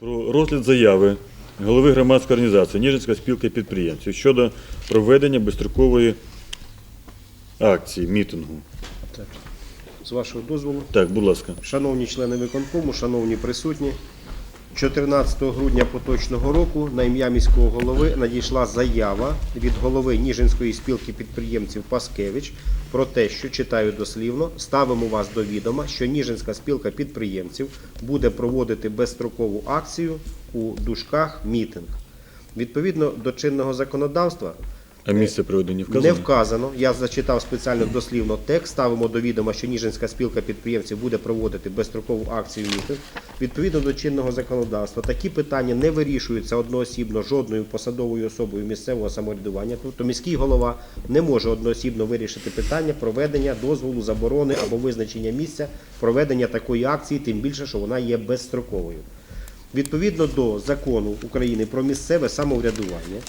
Про розгляд заяви голови громадської організації Ніжинська спілка підприємців щодо проведення безстрокової акції, мітингу. З вашого дозволу, Так, будь ласка. шановні члени виконкому, шановні присутні, 14 грудня поточного року на ім'я міського голови надійшла заява від голови Ніжинської спілки підприємців Паскевич про те, що читаю дослівно, ставимо вас до відома, що Ніжинська спілка підприємців буде проводити безстрокову акцію у дужках мітинг. Відповідно до чинного законодавства, А місце проведення Не вказано? вказано. Я зачитав спеціально дослівно текст. Ставимо до відома, що Ніжинська спілка підприємців буде проводити безстрокову акцію мітинг. Відповідно до чинного законодавства, такі питання не вирішуються одноосібно жодною посадовою особою місцевого самоврядування. Тобто міський голова не може одноосібно вирішити питання проведення дозволу, заборони або визначення місця проведення такої акції, тим більше, що вона є безстроковою. Відповідно до закону України про місцеве самоврядування,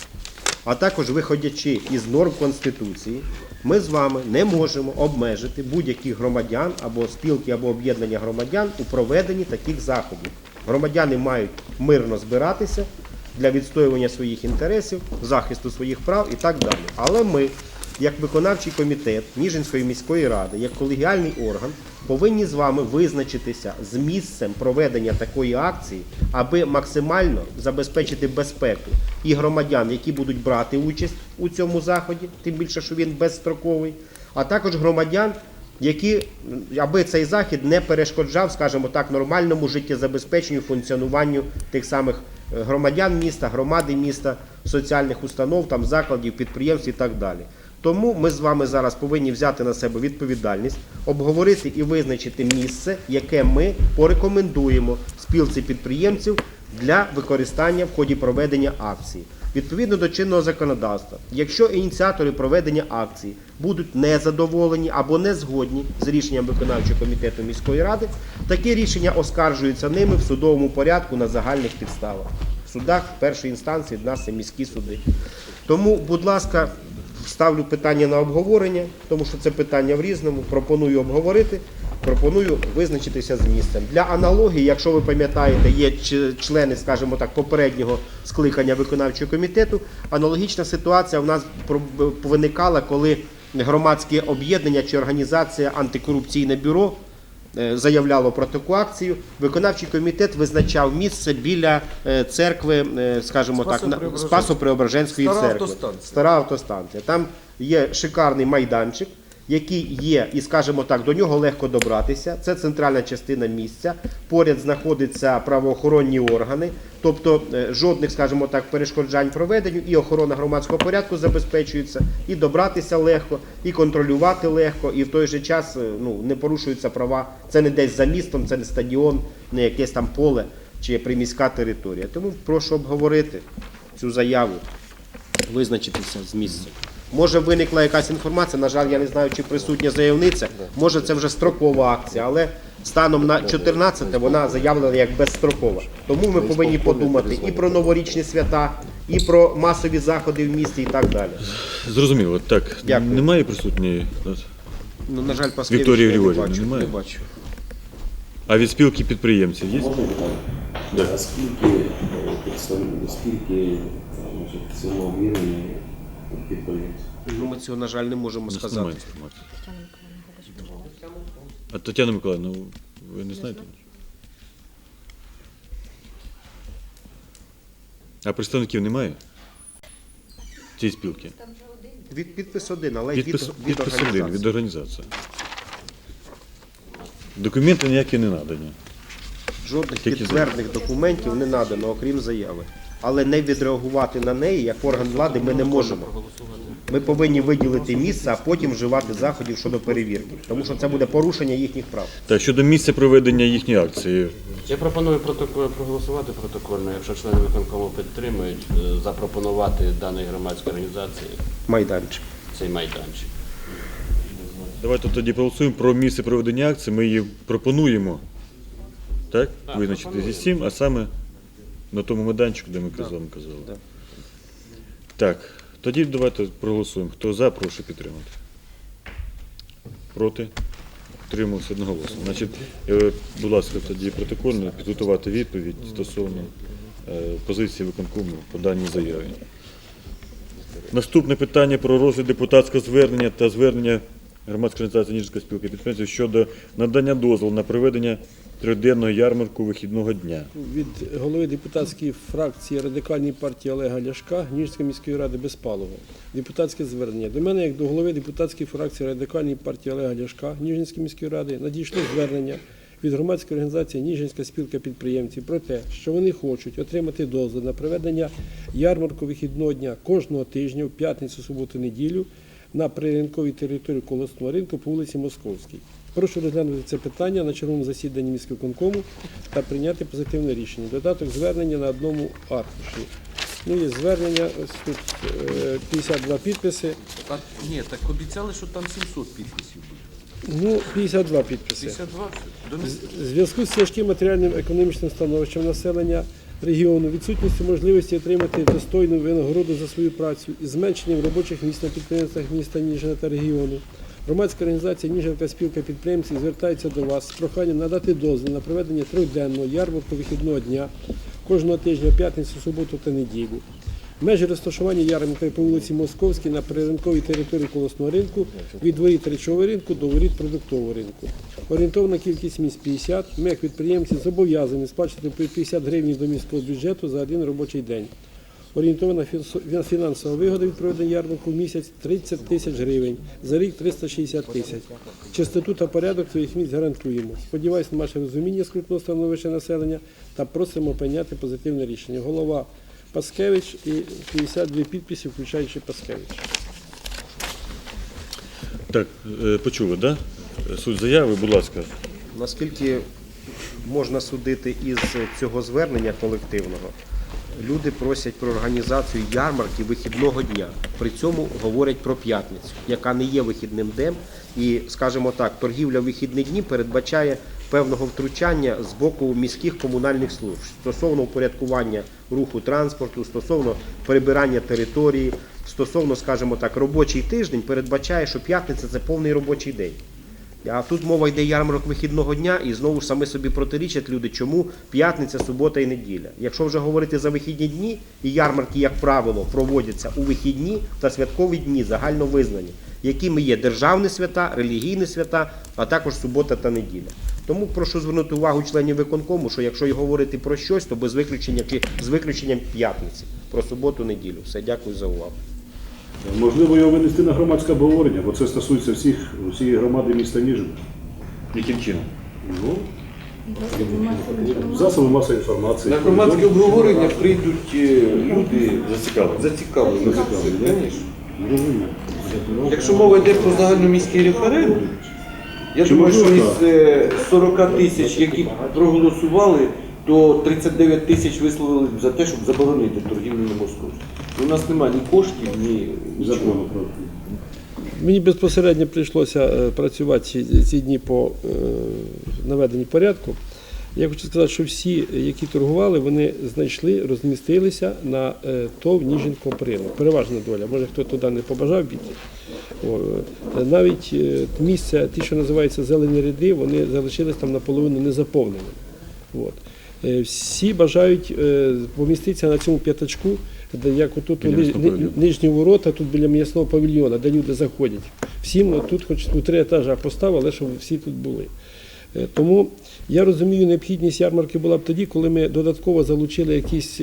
а також виходячи із норм Конституції, ми з вами не можемо обмежити будь-яких громадян або спілки або об'єднання громадян у проведенні таких заходів. Громадяни мають мирно збиратися для відстоювання своїх інтересів, захисту своїх прав і так далі. Але ми, як виконавчий комітет Ніжинської міської ради, як колегіальний орган, повинні з вами визначитися з місцем проведення такої акції, аби максимально забезпечити безпеку і громадян, які будуть брати участь у цьому заході, тим більше, що він безстроковий, а також громадян, які аби цей захід не перешкоджав, скажімо так, нормальному життєзабезпеченню функціонуванню тих самих е, громадян міста, громади міста, соціальних установ, там закладів, підприємств і так далі. Тому ми з вами зараз повинні взяти на себе відповідальність, обговорити і визначити місце, яке ми порекомендуємо спілці підприємців для використання в ході проведення акції. Відповідно до чинного законодавства, якщо ініціатори проведення акції будуть незадоволені або не згодні з рішенням виконавчого комітету міської ради, таке рішення оскаржується ними в судовому порядку на загальних підставах. В судах першої інстанції в нас це міські суди. Тому, будь ласка, ставлю питання на обговорення, тому що це питання в різному. Пропоную обговорити. Пропоную визначитися з місцем. Для аналогії, якщо ви пам'ятаєте, є члени, скажімо так, попереднього скликання виконавчого комітету. Аналогічна ситуація в нас виникала, коли громадське об'єднання чи організація антикорупційне бюро заявляло про таку акцію. Виконавчий комітет визначав місце біля е, церкви, е, скажімо так, на- Спасо-Преображенської. Спасо-Преображенської церкви. Стара автостанція. Там є шикарний майданчик, який є, і скажімо так, до нього легко добратися. Це центральна частина місця. Поряд знаходяться правоохоронні органи, тобто е, жодних, скажімо так, перешкоджань проведенню, і охорона громадського порядку забезпечується, і добратися легко, і контролювати легко, і в той же час е, ну, не порушуються права. Це не десь за містом, це не стадіон, не якесь там поле чи приміська територія. Тому прошу обговорити цю заяву визначитися з місцем. Може виникла якась інформація, на жаль, я не знаю, чи присутня заявниця. Може це вже строкова акція, але станом на 14 вона заявлена як безстрокова. Тому ми повинні подумати і про новорічні свята, і про масові заходи в місті і так далі. Зрозуміло. Так, Дякую. немає присутньої? Ну, на жаль, Паскевич Вікторії я не Григорівни бачу, немає? не бачу. А від спілки підприємців є? А скільки е, скільки е, значить, підприємців? Ну, ми цього, на жаль, не можемо сказати. немає інформації. А Тетяна Миколаївна, ви не знаєте? А представників немає? Цієї спілки? Від підпис один, але Підпис, від, від підпис один організації. від організації. Документи ніякі не надані. Жодних Тільки підтверджених документів не надано, окрім заяви. Але не відреагувати на неї як орган влади ми не можемо. Ми повинні виділити місце, а потім вживати заходів щодо перевірки, тому що це буде порушення їхніх прав. Так, щодо місця проведення їхньої акції. Я пропоную протокол проголосувати протокольно, якщо члени виконкому підтримують, е, запропонувати даній громадській організації Майданчик. цей майданчик. Давайте тоді проголосуємо про місце проведення акції. Ми її пропонуємо. Так? Так, Визначити зі всім, а саме на тому майданчику, де ми вами казали. Так. Так, тоді давайте проголосуємо. Хто за, прошу підтримати. Проти? Утримався одноголосно. Значить, е, будь ласка, тоді протокольно підготувати відповідь стосовно е, позиції виконкому по даній заяві. Наступне питання про розгляд депутатського звернення та звернення громадської організації Ніжинська спілка підприємців щодо надання дозволу на проведення триденного ярмарку вихідного дня. від голови депутатської фракції Радикальної партії Олега Ляшка Ніжської міської ради Безпалова. Депутатське звернення. До мене, як до голови депутатської фракції Радикальної партії Олега Ляшка Ніжинської міської ради, надійшло звернення від громадської організації Ніжинська спілка підприємців про те, що вони хочуть отримати дозвіл на проведення ярмарку вихідного дня кожного тижня в п'ятницю, суботу, неділю на приринковій території колосного ринку по вулиці Московській. Прошу розглянути це питання на черговому засіданні міськвиконкому та прийняти позитивне рішення. Додаток звернення на одному аркуші. Ну, є звернення, ось тут е, 52 підписи. Так, ні, так обіцяли, що там 700 підписів буде. Ну, 52 підписи. 52? Донести. В зв'язку з тяжким матеріальним економічним становищем населення регіону, відсутністю можливості отримати достойну винагороду за свою працю і зменшенням робочих місць на підприємствах міста Ніжина та регіону. Громадська організація Ніжинська спілка підприємців звертається до вас з проханням надати дозвіл на проведення трьохденного ярмарку вихідного дня кожного тижня, п'ятницю, суботу та неділю. Межі розташування ярмарки по вулиці Московській на приринковій території колосного ринку від воріт речового ринку до воріт продуктового ринку. Орієнтовна кількість місць 50. Ми, як підприємці, зобов'язані сплачувати по 50 гривень до міського бюджету за один робочий день. Орієнтована фінансо- фінансова вигода від проведення ярмарку в місяць 30 тисяч гривень, за рік 360 тисяч. Чистоту та порядок своїх місць гарантуємо. Сподіваюсь на ваше розуміння скрутного становища населення та просимо прийняти позитивне рішення. Голова Паскевич і 52 підписи, включаючи Паскевич. Так, е, почули, да? Суть заяви, будь ласка. Наскільки можна судити із цього звернення колективного, люди просять про організацію ярмарки вихідного дня. При цьому говорять про п'ятницю, яка не є вихідним днем. І, скажімо так, торгівля вихідні дні передбачає певного втручання з боку міських комунальних служб стосовно упорядкування руху транспорту, стосовно перебирання території, стосовно, скажімо так, робочий тиждень передбачає, що п'ятниця це повний робочий день. А тут мова йде ярмарок вихідного дня, і знову ж саме собі протирічать люди, чому п'ятниця, субота і неділя. Якщо вже говорити за вихідні дні, і ярмарки, як правило, проводяться у вихідні та святкові дні загально визнані, якими є державні свята, релігійні свята, а також субота та неділя. Тому прошу звернути увагу членів виконкому, що якщо й говорити про щось, то без виключення чи з виключенням п'ятниці, про суботу, неділю. Все, дякую за увагу. Можливо, його винести на громадське обговорення, бо це стосується всіх, всієї громади міста Ніжин. Яким чином? Ну, засоби масової інформації. На громадське обговорення прийдуть е, люди Зацікавлені. зацікавлені. Зацікавлені. Якщо мова йде про загальноміський референдум, я Чи думаю, що можливо із е, 40 тисяч, які проголосували, то 39 тисяч висловили б за те, щоб заборонити торгівлю на Московську. У нас немає ні коштів, ні. Закону про Мені безпосередньо прийшлося е, працювати ці, ці дні по е, наведенні порядку. Я хочу сказати, що всі, які торгували, вони знайшли, розмістилися на е, ТОВ Ніжинкомпринок. Переважна доля. Може, хто туди не побажав бігти. О, е, Навіть е, місця, ті, що називаються зелені ряди, вони залишились там наполовину незаповненими. От. Е, Всі бажають е, поміститися на цьому п'ятачку, як отут нижні ворота, тут біля м'ясного павільйона, де люди заходять. Всім тут хоч у три етажа поставили, але щоб всі тут були. Е, Тому я розумію, необхідність ярмарки була б тоді, коли ми додатково залучили якісь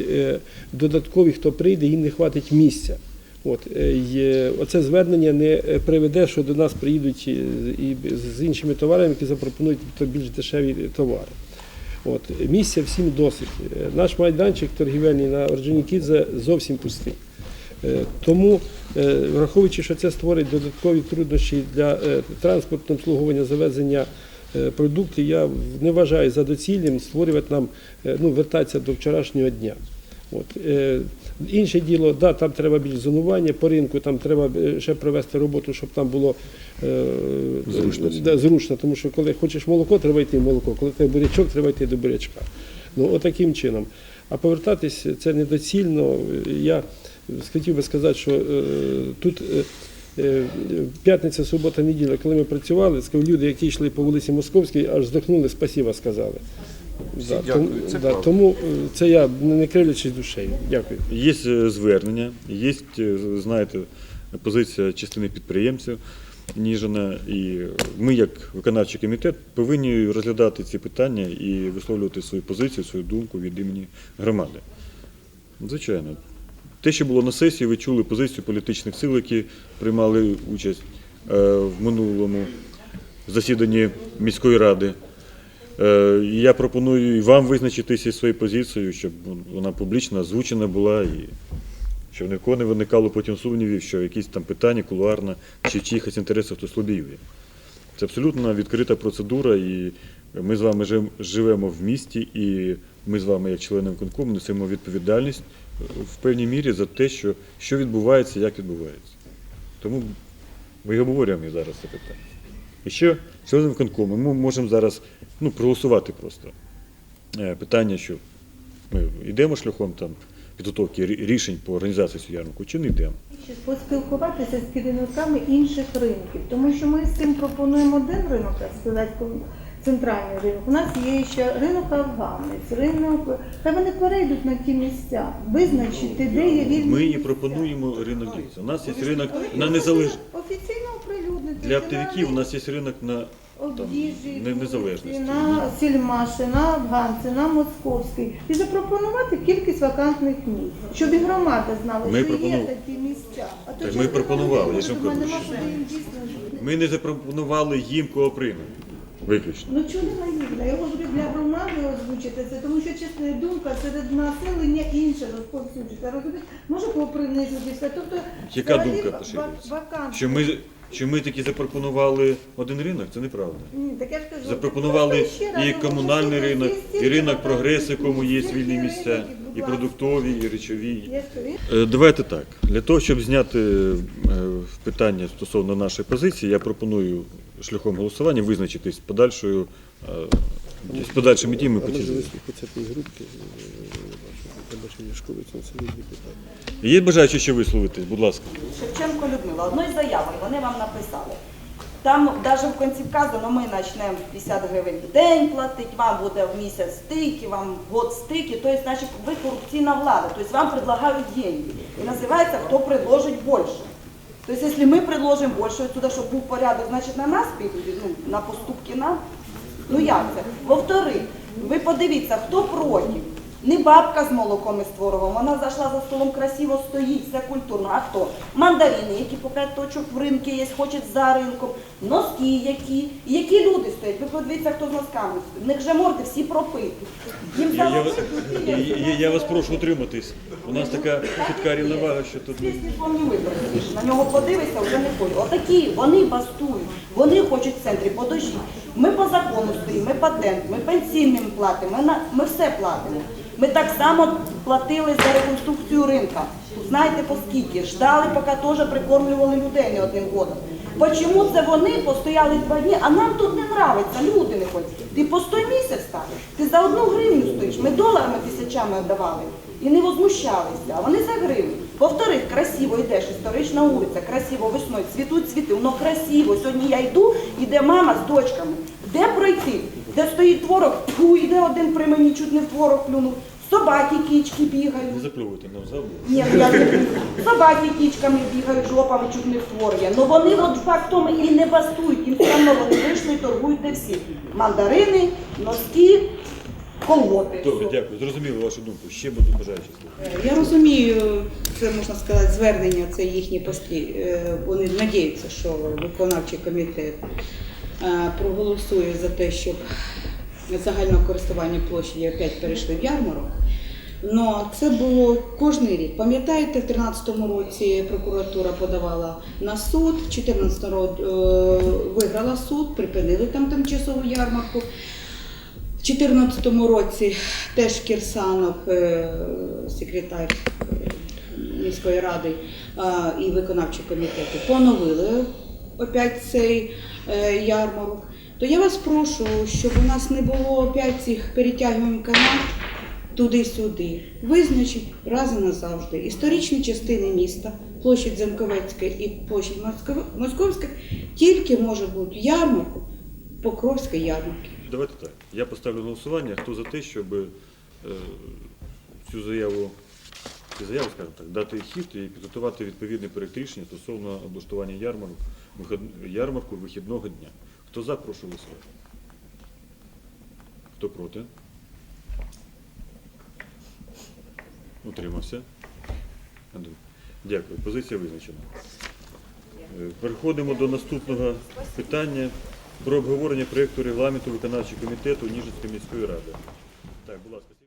додаткові, хто прийде, їм не хватить місця. От, е, оце звернення не приведе, що до нас приїдуть і, і з іншими товарами, які запропонують більш дешеві товари. От, місця всім досить. Наш майданчик торгівельний на Орджонікідзе зовсім пустий. Е, Тому, е, враховуючи, що це створить додаткові труднощі для е, транспортного обслуговування завезення продуктів, я не вважаю за доцільним створювати нам, ну, вертатися до вчорашнього дня. От. е, Інше діло, да, там треба більш зонування по ринку, там треба е, ще провести роботу, щоб там було е, Зручно. да, зручно, тому що коли хочеш молоко, треба йти в молоко, коли тебе бурячок, треба йти до бурячка. Ну, отаким чином. А повертатись це недоцільно. Я хотів би сказати, що е, тут е, е, п'ятниця, субота, неділя, коли ми працювали, люди, які йшли по вулиці Московській, аж здохнули, спасіба сказали. Да, тому, да, тому е, це я не не кривлячись душею. Дякую. Є е, звернення, є, е, знаєте, позиція частини підприємців Ніжина, і ми, як виконавчий комітет, повинні розглядати ці питання і висловлювати свою позицію, свою думку від імені громади. Звичайно. Те, що було на сесії, ви чули позицію політичних сил, які приймали участь е, в минулому засіданні міської ради. Е, Я пропоную і вам визначитися зі своєю позицією, щоб вона публічно озвучена була і щоб ні в кого не виникало потім сумнівів, що якісь там питання кулуарно чи в чиїхось інтересах хтось лобіює. Це абсолютно відкрита процедура, і ми з вами живемо в місті, і ми з вами, як члени виконкому, несемо відповідальність е, в певній мірі за те, що, що відбувається, як відбувається. Тому ми обговорюємо зараз це питання. І ще члени виконкому, ми можемо зараз ну, проголосувати просто е, питання, що ми йдемо шляхом там, підготовки рішень по організації цього ярмарку, чи не йдемо. Ще поспілкуватися з керівниками інших ринків, тому що ми з цим пропонуємо один ринок, так сказати, центральний ринок. У нас є ще ринок афганець, ринок. Хай вони перейдуть на ті місця, визначити, де є вільні Ми і місця. пропонуємо ринок дивіться. У нас є ринок на незалеж... Офіційно оприлюднити. для оптовиків. У нас є ринок на не- незалежності. на сільмаші, на афганці, на московський і запропонувати кількість вакантних місць, щоб і громада знала, Ми що пропону- є такі місця. А то Так ми пропонували, я ж вам кажу, нема що- куди їм дійсно жити? Ми не запропонували їм кооперину. Виключно. Ну чого не наївно? Я говорю для громади озвучити це, тому що чесна думка серед населення інше розповсюджується. Розумієте, може попринизитися. Тобто Яка взагалі думка ва- поширюється? Що ми, що ми таки запропонували один ринок, це неправда. Ні, так я ж кажу, Запропонували просто ще і комунальний ринок, і ринок вакантних прогрес, якому є вільні місця, ринки, будь і ласка. продуктові, і речові. Я Е, Давайте так. Для того, щоб зняти е, питання стосовно нашої позиції, я пропоную шляхом голосування визначитись з подальшою е, з подальшими діями А по цій може вислухатися тієї групки, побачення школи, це різні питання. Є бажаючі ще висловитись, будь ласка. Шевченко Людмила, одної заяви вони вам написали. Там навіть в кінці вказано, ми почнемо 50 гривень в день платити, вам буде в місяць стільки, вам в год стільки. Тобто, значить, ви корупційна влада. Тобто вам предлагають деньги. І називається, хто предложить більше. Тобто, якщо ми предложимо більше, сюди, щоб був порядок, значить на нас підуть, ну, на поступки нам. Ну як це? Во-вторых, ви подивіться, хто проти. Не бабка з молоком і з творогом, вона зайшла за столом красиво стоїть, все культурно. А хто? Мандарини, які по 5 точок в ринки є, хочуть за ринком, носки які, які люди стоять. Ви подивіться, хто з носками стоїть. В них же морди всі пропиті. Їм Я, я, залишити я, я, я вас прошу утриматись. У нас така хитка рівновага, що тут. Пісні повні виборці. На нього подивишся, вже не ходить. Отакі, вони бастують, вони хочуть в центрі подожі. Ми по закону стоїмо, ми патент, ми пенсійним платимо, ми, ми все платимо. Ми так само платили за реконструкцію ринка. Знаєте по скільки? Ждали, поки теж прикормлювали людей не одним годом. Почому це вони постояли два дні, а нам тут не нравиться, люди не хочуть. Ти по 100 місяць ставиш, ти за одну гривню стоїш. Ми доларами тисячами віддавали і не возмущалися, а вони за гривню. Во-вторых, красиво йдеш, історична вулиця, красиво весною, цвітуть цвіти, воно красиво. Сьогодні я йду, іде мама з дочками. Де пройти? Де стоїть творог? Фу, йде один при мені, чуть не в творог плюнув. Собаки, кічки бігають. Не заплювати нам в. Ні, ну я не. Собаки кічками бігають, жопами чуть не в твор є. Ну вони от фактом і не бастують, їм все одно вони вийшли і торгують де всі. Мандарини, носки, колготи. Добре, дякую. Зрозуміло вашу думку. Ще будуть бажаючі слухати. Я розумію, це можна сказати, звернення, це їхні пості. е, Вони надіються, що виконавчий комітет е, проголосує за те, щоб загальне користування площі опять перейшли в ярмарок. Но це було кожний рік. Пам'ятаєте, в 2013 році прокуратура подавала на суд, в 2014 році виграла суд, припинили там тимчасову ярмарку. В 2014 році теж Кірсанов, е, секретар е, міської ради і виконавчі комітети поновили опять цей е, ярмарок. То я вас прошу, щоб у нас не було опять цих перетягувань канат туди-сюди. Визначить раз і назавжди історичні частини міста площадь Замковецька і площадь Московська, тільки може бути ярмарку Покровська ярмарки. Давайте так. Я поставлю голосування. Хто за те, щоб е, цю заяву, цю заяву, скажімо так, дати хід і підготувати відповідний проєкт рішення стосовно облаштування ярмарку, вихід- ярмарку вихідного дня. Хто за, прошу голосувати. Хто проти? Утримався. Дякую. Позиція визначена. Е, Переходимо до наступного питання про обговорення проєкту регламенту виконавчого комітету Ніжинської міської ради. Так, будь ласка.